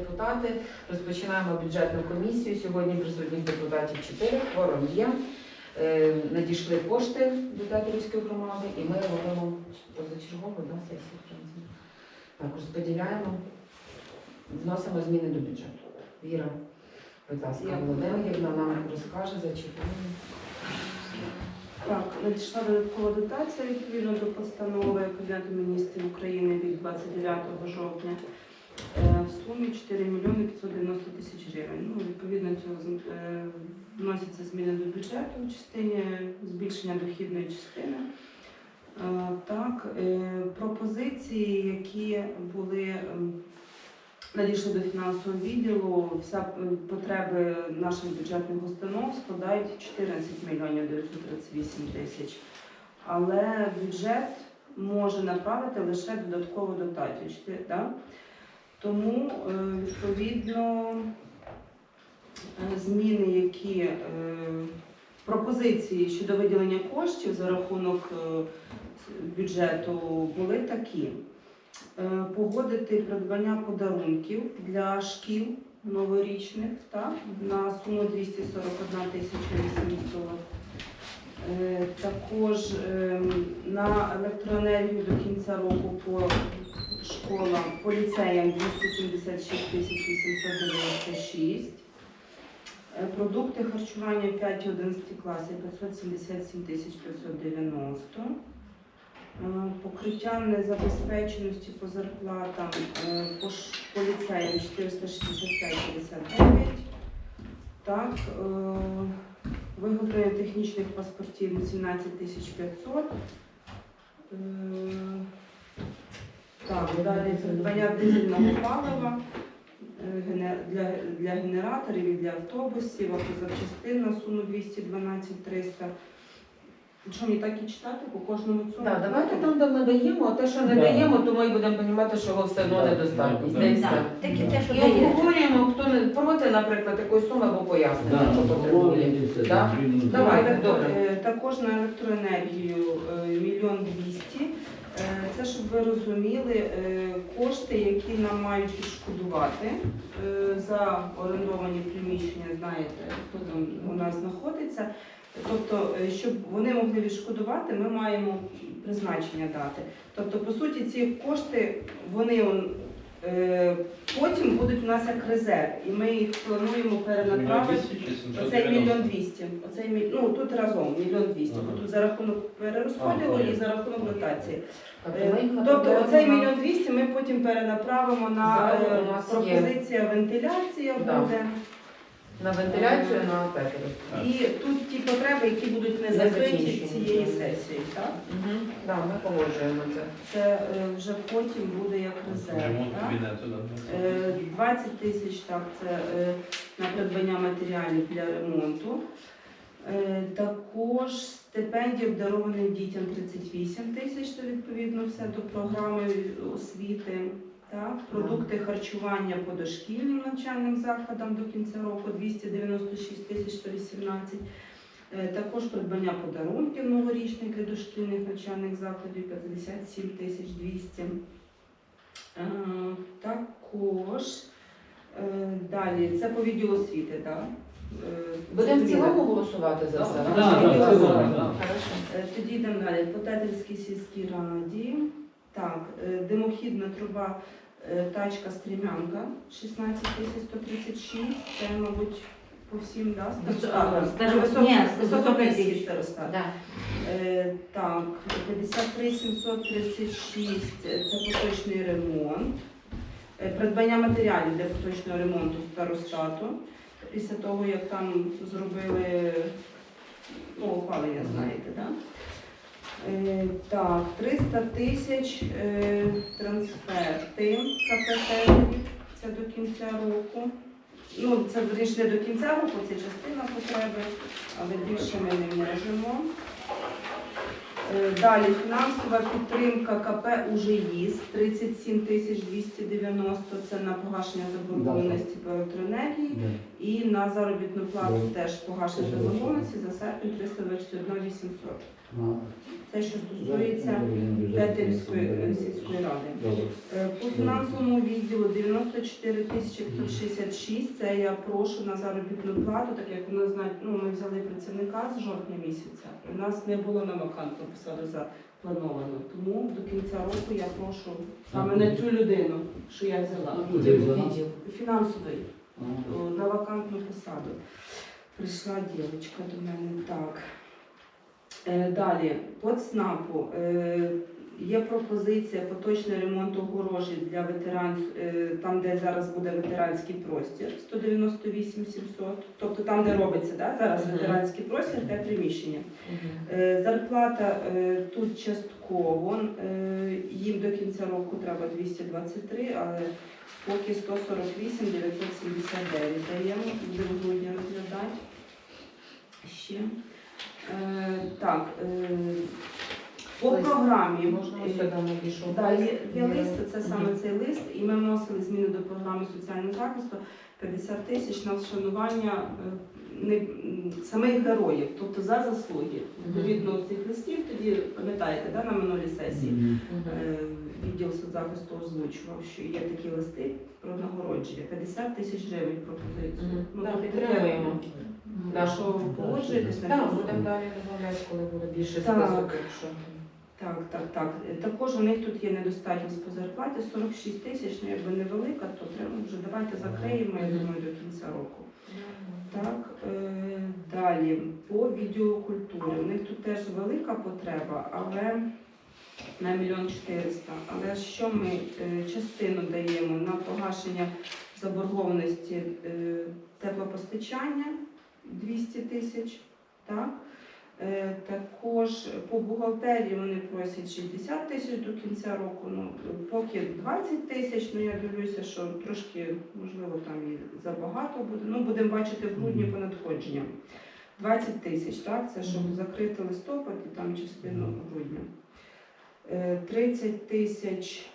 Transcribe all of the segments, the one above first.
Депутати розпочинаємо бюджетну комісію. Сьогодні присутніх депутатів 4, кворум є. Е, Надійшли кошти до Тетерівської громади, і ми робимо позачергову да, сесію. Так, розподіляємо, вносимо зміни до бюджету. Віра, будь ласка, Володимирівна нам розкаже, зачитає. Так, надійшла додаткова дотація відповідно до постанови Кабінету міністрів України від 29 жовтня в сумі 4 мільйони 590 тисяч гривень. Ну, відповідно цього е, вносяться зміни до бюджету в частині збільшення дохідної частини. Е, Так, е, пропозиції, які були надійшли до фінансового відділу, вся е, потреби наших бюджетних установ складають 14 мільйонів 938 тисяч. Але бюджет може направити лише додаткову дотацію. Да? Тому е, відповідно е, зміни, які е, пропозиції щодо виділення коштів за рахунок бюджету були такі. Погодити придбання подарунків для шкіл новорічних так, на суму 241 тисяча 800. Е, Також е, на електроенергію до кінця року по школам, по ліцеям 276 тисяч 896. Е, Продукти харчування 5-11 класів 577 тисяч 590. Е, Покриття незабезпеченості по зарплатам е, по, ш- по ліцеям 465,59. Так, виготовлення технічних паспортів на 17 500. Так, далі придбання дизельного палива е, для, для генераторів і для автобусів, автозапчастин на суму 212 300. Що мені так і читати по кожному цьому? Так, давайте там, де ми даємо, а те, що не Да. даємо, то ми будемо розуміти, що його все одно Да. недостатність. Да. Де і Да. все. Такі те, що І дає. обговорюємо, хто не проти, наприклад, такої суми або пояснення, що потребує. Да? Давай. Давайте добре. е, також на електроенергію е, мільйон двісті. Це щоб ви розуміли е, кошти, які нам мають відшкодувати е, за орендовані приміщення. Знаєте, хто там у нас знаходиться. Тобто, е, щоб вони могли відшкодувати, ми маємо призначення дати. Тобто, по суті, ці кошти вони он, потім будуть у нас як резерв, і ми їх плануємо перенаправити. Оцей мільйон двісті. Оцей міль... ну тут разом мільйон двісті. Ага. Тут за рахунок перерозподілу і за рахунок дотації. Тобто Е, Тобто оцей мільйон двісті ми потім перенаправимо на е, пропозиція вентиляція Да. На вентиляцію, на петлю. І тут ті потреби, які будуть не закриті закінчені. цієї сесії. Так? Угу. Да, ми погоджуємо це. Це е, вже потім буде як резерв. Так? Е, 20 тисяч так, це е, на придбання матеріалів для ремонту. Е, Також стипендії обдарованим дітям 38 тисяч, це відповідно все до програми освіти. Так, продукти харчування по дошкільним навчальним закладам до кінця року 296 тисяч 118. Е, Також придбання подарунків новорічних для дошкільних навчальних закладів 57 тисяч 200. Е, Також е, далі, це по відділу освіти, так? Будемо в цілому голосувати за все. Да, да? да, в да. Е, Тоді йдемо далі. По Тетерівській сільській раді. Так, е, димохідна труба, е, тачка стрімянка 16 тисяч 136. Це, мабуть, по всім, да? Високопільський старостат. Да. Е, Так, 53 736 – це поточний ремонт. Придбання матеріалів для поточного ремонту старостату. Після того, як там зробили ну, опалення, знаєте, так? Е, так, 300 тисяч е, трансферти КПТ, це до кінця року. Ну, це вирішили до кінця року, це частина потреби, але більше ми не можемо. Е, Далі фінансова підтримка КП «Ужиїз» 37 тисяч 290 – це на погашення заборгованості по електроенергії. І на заробітну плату теж погашення заборгованості за серпень 321 800. Це що стосується Тетерівської е, сільської ради. Е, По фінансовому відділу 94 тисячі 566. Це я прошу на заробітну плату, так як у нас знають, ну ми взяли працівника з жовтня місяця. У нас не було на вакантну посаду заплановано. Тому до кінця року я прошу саме на цю людину, що я взяла. Фінансовий на вакантну посаду. Прийшла дівчинка до мене. Так. Е, Далі, по ЦНАПу е, є пропозиція поточний ремонт огорожі для ветеранів, е, там, де зараз буде ветеранський простір, 198 700. Тобто там, де робиться да, зараз ветеранський простір, те приміщення. Зарплата тут частково. Їм до кінця року треба 223, але поки 148 979 даємо, будемо в грудні розглядати. Ще. Так, е, по Лист. програмі Можна ось е. Да, є, є лист, це саме цей лист, і ми вносили зміни до програми соціального захисту 50 тисяч на вшанування е, не, самих героїв, тобто за заслуги. Відповідно цих листів, тоді пам'ятаєте, да, на минулій сесії відділ соцзахисту озвучував, що є такі листи про нагородження. 50 тисяч гривень пропозицію. Ну, тобто підтримуємо. Да. Якщо погоджуєтесь на Так, будемо далі домовлятися, коли буде більше Так. список. якщо. Так, так, так. Також у них тут є недостатність по зарплаті 46 тисяч, ну якби невелика, то треба вже давайте закриємо, я думаю, до кінця року. Так, е, далі по відділу культури. У них тут теж велика потреба, але на мільйон 400. Але що ми е, частину даємо на погашення заборгованості е, теплопостачання 200 тисяч. Так? Е, Також по бухгалтерії вони просять 60 тисяч до кінця року. Ну, поки 20 тисяч, ну я дивлюся, що трошки, можливо, там і забагато буде. Ну, будемо бачити в грудні по надходженням. 20 тисяч, так? Це щоб закрити листопад і там частину грудня. Е, 30 тисяч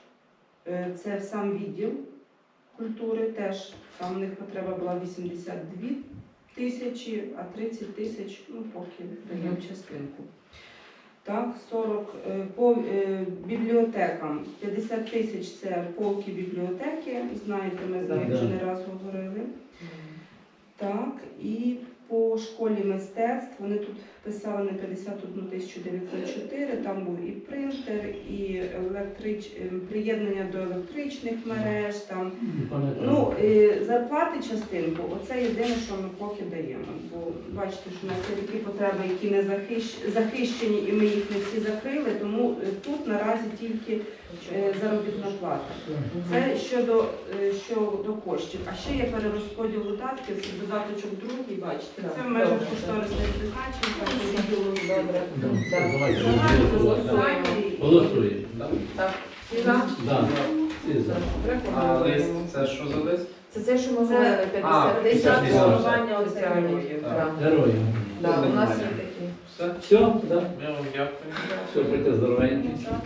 е, це сам відділ культури теж. Там у них потреба була 82 тисячі, а 30 тисяч, ну поки даємо частинку. Так, 40 е, по е, бібліотекам 50 тисяч це полки бібліотеки. Знаєте, ми з них вже не раз говорили. Так, і по школі мистецтв вони тут писали на 51 тисячу 904, там був і принтер, і електрич... е, приєднання до електричних мереж. Там. Ну, е, зарплати частинку, оце єдине, що ми поки даємо. Бо бачите, що у нас є такі потреби, які не захищ... захищені, і ми їх не всі закрили, тому е, тут наразі тільки е, заробітна плата. Це щодо, е, щодо коштів. А ще є перерозподіл видатків, це додаточок другий, бачите. Це в межах кошторисних призначень, голосуємо. Так. За. А лист це що за лист? Це це, що ми Це- говорили, 50 тисяч 50 вшанування тисяч. соціальних. Так. Героїв. У нас. Все? Все, да? Ми вам дякуємо. Все, будьте здоровенькі. Да,